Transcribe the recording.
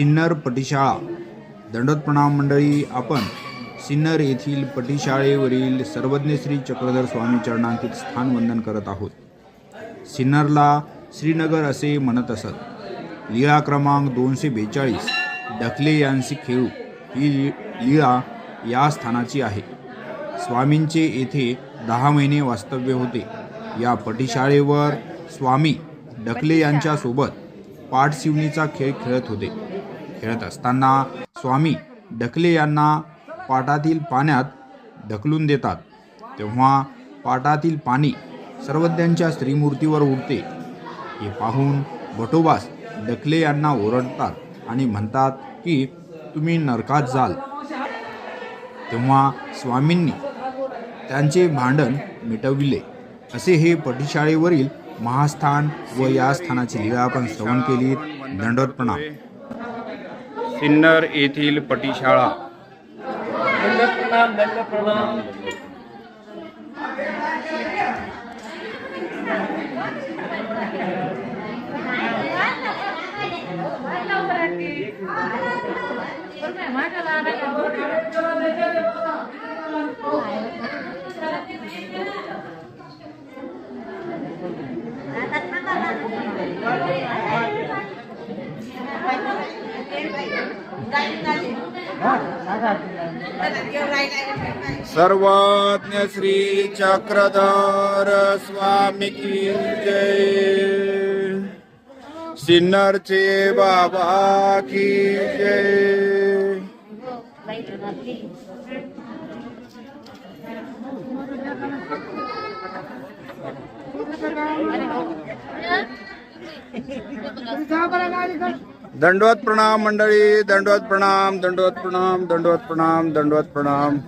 सिन्नर पटीशाळा. दंडोत प्रणाम मंडळी आपण सिन्नर येथील पटीशाळेवरील सर्वज्ञ श्री चक्रधर स्वामी चरणांकित स्थान वंदन करत आहोत. सिन्नरला श्रीनगर असे म्हणत असत. लीळा क्रमांक दोनशे बेचाळीस डकले यांशी खेळू ही ली- लीळा या स्थानाची आहे. स्वामींचे येथे दहा महिने वास्तव्य होते. या पटीशाळेवर स्वामी डकले यांच्यासोबत पाठशिवणीचा खेळ खेळत होते. खेळत असताना स्वामी ढकले यांना पाटातील पाण्यात ढकलून देतात. तेव्हा पाटातील पाणी सर्वज्ञांच्या स्त्रीमूर्तीवर उडते. हे पाहून बटोबास डकले यांना ओरडतात आणि म्हणतात की तुम्ही नरकात जाल. तेव्हा स्वामींनी त्यांचे भांडण मिटविले. असे हे पटीशाळेवरील महास्थान व या स्थानाची लिळा आपण श्रवण केली दंडोत प्रणाम सिन्नर येथील पटिशाळा. सर्वज्ञ श्री चक्रधर स्वामी की जय सिन्नरचे बाबा की जय दंडवत प्रणाम मंडळी दंडवत प्रणाम दंडवत प्रणाम दंडवत प्रणाम दंडवत प्रणाम.